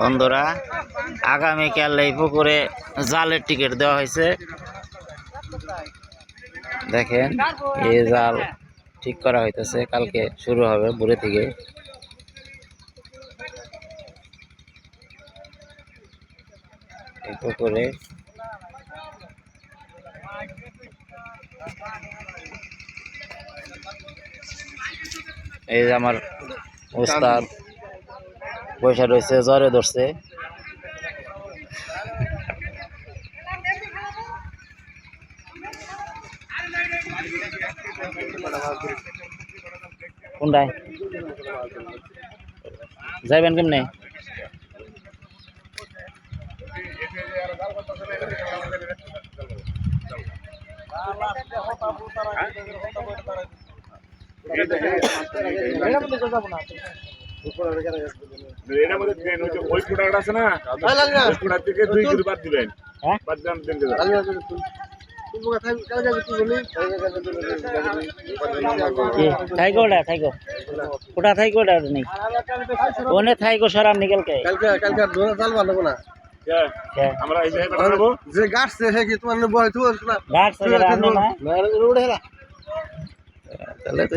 বন্ধুরা, আগামীকাল এই পুকুরে জালের টিকিট দেওয়া হয়েছে। দেখেন এই জাল ঠিক করা হইতেছে। কালকে শুরু হবে ভোরে থেকে। এই পুকুরে এই যে আমার উস্তাদ পয়সা রয়েছে জ্বরে ধরছে। কোনটায়? যাইবেন কেমনে? মধ্যে ট্রেন হচ্ছে ওই ফুটাটা আছে না? ওই ফুটার থেকে দুই কিলো বাদ দিবেন। হ্যাঁ? বাদ দেন ওটা নেই। ওনে কালকে কালকে ধরে না। হ্যাঁ, আমরা এই জায়গায় পাঠাবো যে গাছ সে কি তোমার বয় তো না। ঘাট না। উড়ে হেলা। তাহলে তো